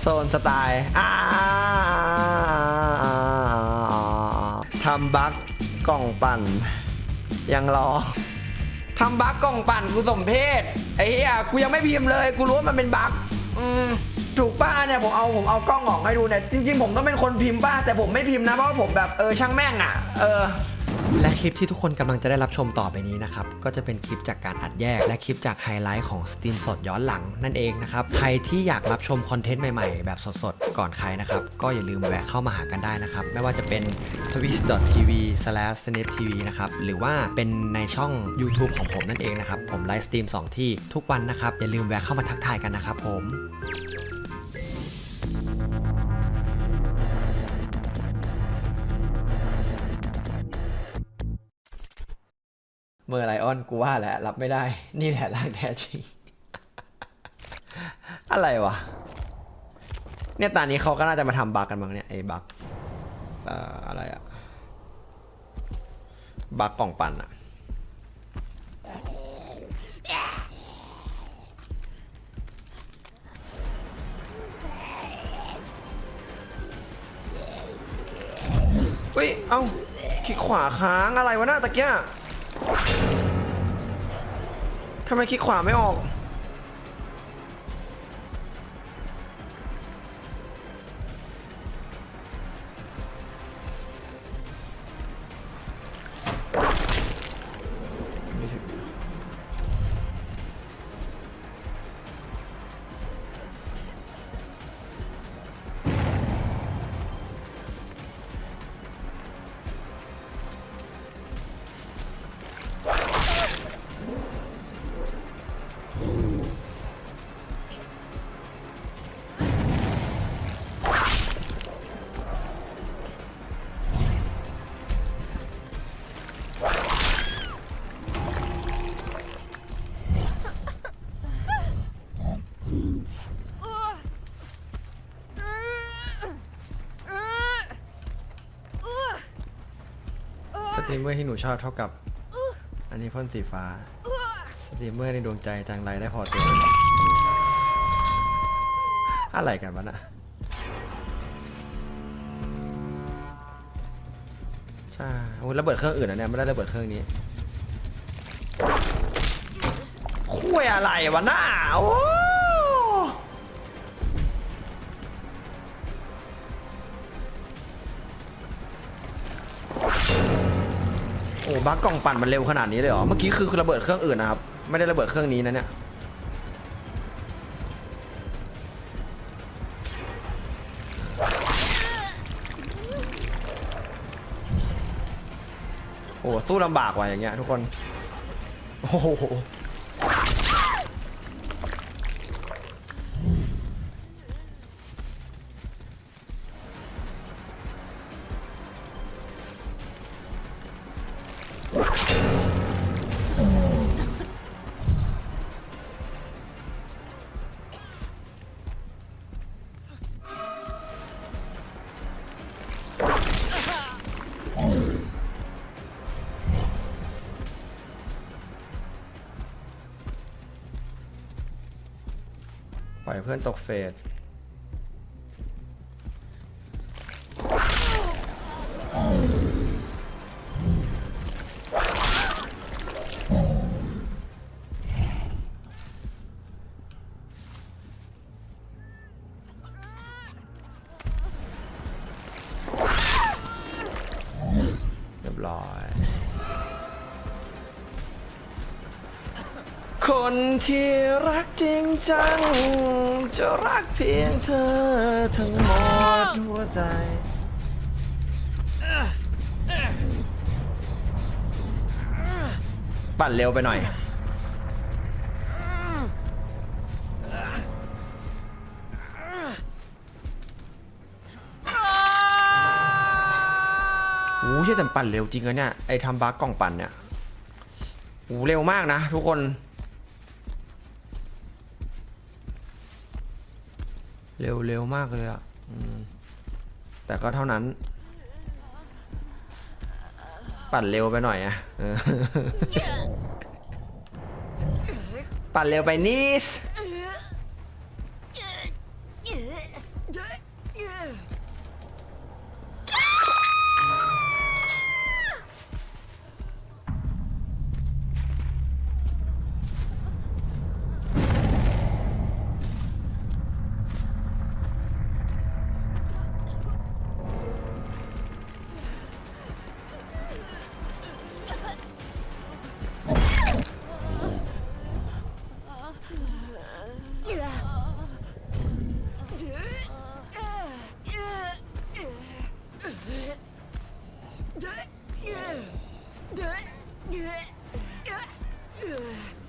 โซนสไตล์อ่าทำบั๊กกล่องปั่น ยังรอทำบั๊กกล่องปั่นกูสมเพศไอ้เหี้ยกูยังไม่พิมพ์เลย กูรู้ว่ามันเป็นบั๊กอืมถูกป้าเนี่ยผมเอาผมเอากล้องออกให้ดูเนี่ยจริง ๆ ผมต้องเป็นคนพิมพ์ป้าแต่ผมไม่พิมพ์นะเพราะว่าผมแบบเออช่างแม่งอะ เออ และคลิปที่ทุกคนกำลังจะได้รับชมต่อไปนี้นะครับ ก็จะเป็นคลิปจากการอัดแยก และคลิปจากไฮไลท์ของสตรีมสดย้อนหลังนั่นเองนะครับ ใครที่อยากรับชมคอนเทนต์ใหม่ๆ แบบสดๆ ก่อนใครนะครับ ก็อย่าลืมแวะเข้ามาหากันได้นะครับ ไม่ว่าจะเป็น twitch.tv/snaptv นะครับ หรือว่าเป็นในช่อง YouTube ของผมนั่นเองนะครับ ผมไลฟ์สตรีม2ที่ทุกวันนะครับ อย่าลืมแวะเข้ามาทักทายกันนะครับผม เมื่อไรออนกูว่าแหละ รับไม่ได้ นี่แหละร่างแท้จริง อะไรวะ เนี่ยตอนนี้เขาก็น่าจะมาทำบักกันมั้งเนี่ยไอ้บักเอ่ออะไรอะบักกล่องปั่นอะเฮ้ย เอ้าคลิกขวาค้างอะไรวะหน้าตะเกีย ทำไมคลิกขวาไม่ออก ตรีมเมอร์ที่หนูชอบเท่ากับ อันนี้พ่นสีฟ้าสตรีมเมอร์ในดวงใจจังไรได้พอตัวอะไรกันวะน่ะใช่โอ้ระเบิดเครื่องอื่นนะเนี่ยไม่ได้ระเบิดเครื่องนี้คุยอะไรวะหน้าโอ้ อ้บักกล่องปั่นมันเร็วขนาดนี้เลยเหรอ เมื่อกี้คือระเบิดเครื่องอื่นนะครับ ไม่ได้ระเบิดเครื่องนี้นะเนี่ย โอ้สู้ลำบากว่ะอย่างเงี้ยทุกคน โอ้โห เพื่อนตกเฟสเรียบร้อย คนที่รักจริงจัง จะรักเพียงเธอทั้งหมดหัวใจ ปั่นเร็วไปหน่อย โอ้ยแต่ปั่นเร็วจริงอะเนี่ย ไอ้ทำบักกล่องปั่นเนี่ยโอ้เร็วมากนะทุกคน เร็วเร็วมากเลยอะ่ะแต่ก็เท่านั้น ปั่นเร็วไปหน่อยอะ่ะปั่นเร็วไปนิด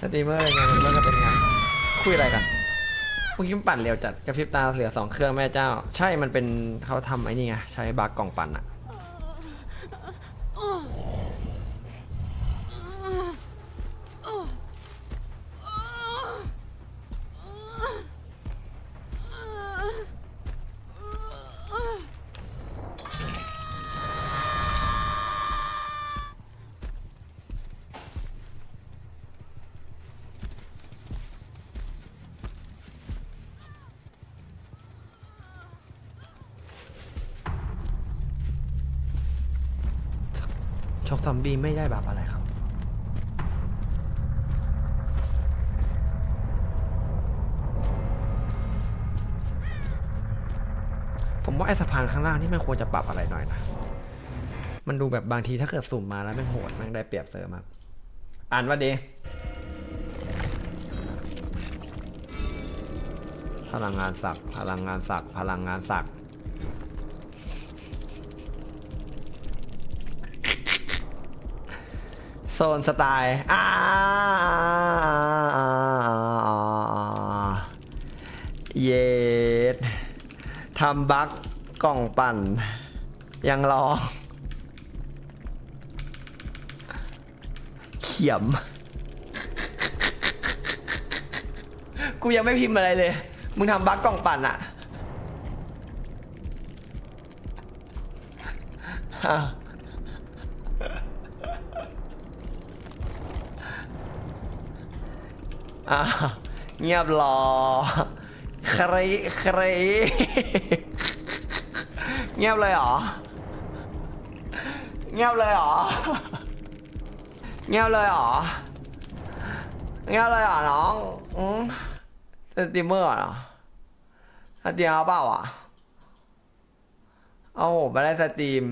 ตรีมเมอร์อะไรเงี้ยมันก็เป็นงานคุยอะไรกันเมื่อกี้มันปั่นเร็วจัดกระพริบตาเสียสองเครื่องแม่เจ้า ใช่มันเป็นเขาทำไอ้นี่ไงใช้บักกล่องปั่นอะ ชกซอมบี้ไม่ได้แบบอะไรครับ ผมว่าไอสะพานข้างล่างนี่มันควรจะปรับอะไรหน่อยนะ มันดูแบบบางทีถ้าเกิดสุ่มมาแล้วม่งโหดม่งได้เปรียบเสริมครับอ่านว่าดีพลังงานศักพลังงานศักพลังงานศัก โซนสไตล์อ่าเย็ดทำบั๊กกล่องปั่น ยังรอ เขียม กูยังไม่พิมพ์อะไรเลย มึงทำบั๊กกล่องปั่นอะอ่ อะเงียบรอใครใครเงียบเลยเหรอ เงียบเลยเหรอ เงียบเลยเหรอ เงียบเลยเหรอน้องอืมสตรีมเมอร์เหรอสตรีมเอาเปล่าอะ เอาผมไม่ได้สตรีม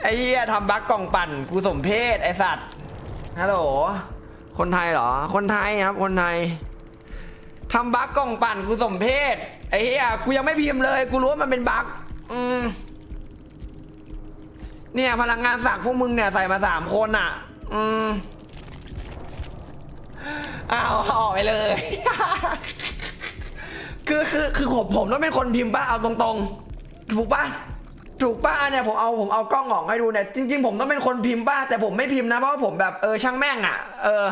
ไอ้เหี้ยทำบั๊กกล่องปั่น กูสมเพศไอสัตว์ ฮัลโหล คนไทยเหรอ คนไทยครับ คนไทยทำบั๊กกล่องปั่นกูสมเพศไอ้เหี้ยกูยังไม่พิมพ์เลย กูรู้ว่ามันเป็นบั๊กอืมเนี่ย พลังงานสักพวกมึงเนี่ยใส่มาสามคนอะ อืมอ้าวออกไปเลย คือคือคือผมผมต้องเป็นคนพิมพ์ป่ะเอาตรงๆ ถูกป่ะถูกป่ะเนี่ยผมเอาผมเอากล้องออกให้ดูเนี่ยจริง ๆ ผมต้องเป็นคนพิมพ์ป่ะแต่ผมไม่พิมพ์นะเพราะว่าผมแบบเออช่างแม่งอะ เออ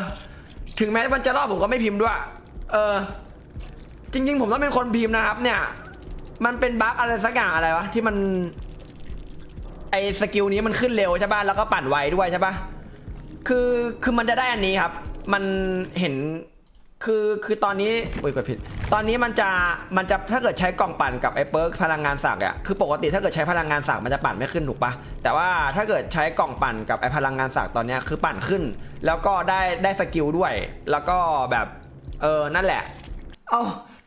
ถึงแม้มันจะรอดผมก็ไม่พิมพ์ด้วย เออ จริง ๆ ผมต้องเป็นคนพิมพ์นะครับ เนี่ย มันเป็นบั๊กอะไรสักอย่างอะไรวะที่มัน ไอสกิลนี้มันขึ้นเร็วใช่ป่ะแล้วก็ปั่นไวด้วยใช่ป่ะคือคือมันจะได้อันนี้ครับ มันเห็น คือคือตอนนี้อุ้ยกดผิด ตอนนี้มันจะมันจะถ้าเกิดใช้กล่องปั่นกับไอ้เปิร์กพลังงานสักอะคือปกติถ้าเกิดใช้พลังงานสักมันจะปั่นไม่ขึ้นถูกปะแต่ว่าถ้าเกิดใช้กล่องปั่นกับไอ้พลังงานสักตอนนี้คือปั่นขึ้น แล้วก็ได้ได้สกิลด้วย แล้วก็แบบเออนั่นแหละ เอา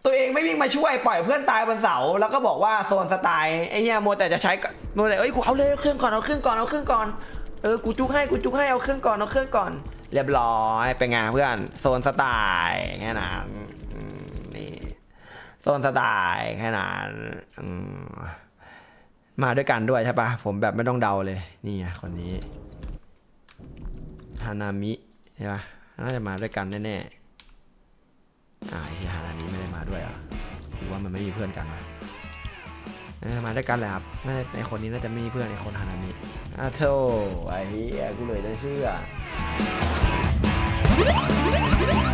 ตัวเองไม่วิ่งมาช่วยปล่อยเพื่อนตายบนเสาแล้วก็บอกว่าโซนสไตล์ไอ้เหี้ยมัวแต่จะใช้กมัวแต่เอ้ยกูเอาเลยเอาเครื่องก่อนเอาเครื่องก่อนเอาเครื่องก่อนเออกูจุกให้กูจุกให้เอาเครื่องก่อนเอาเครื่องก่อน เรียบร้อยเป็นไงเพื่อนโซนสไตล์แค่นั้นนี่โซนสไตล์แค่นั้นมมาด้วยกันด้วยใช่ปะผมแบบไม่ต้องเดาเลย นี่ไงคนนี้ฮานามิใช่ปะน่าจะมาด้วยกันแน่ๆอ่าไอ้ที่ฮานานี้ไม่ได้มาด้วยอะคือว่ามันไม่มีเพื่อนกันมาด้วยกันแหละครับน่าจะไอคนนี้น่าจะไม่มีเพื่อนไอคนฮานามิอะโธ่ไอ้เหี้ยกูเลยจะเชื่อ ハハハハ!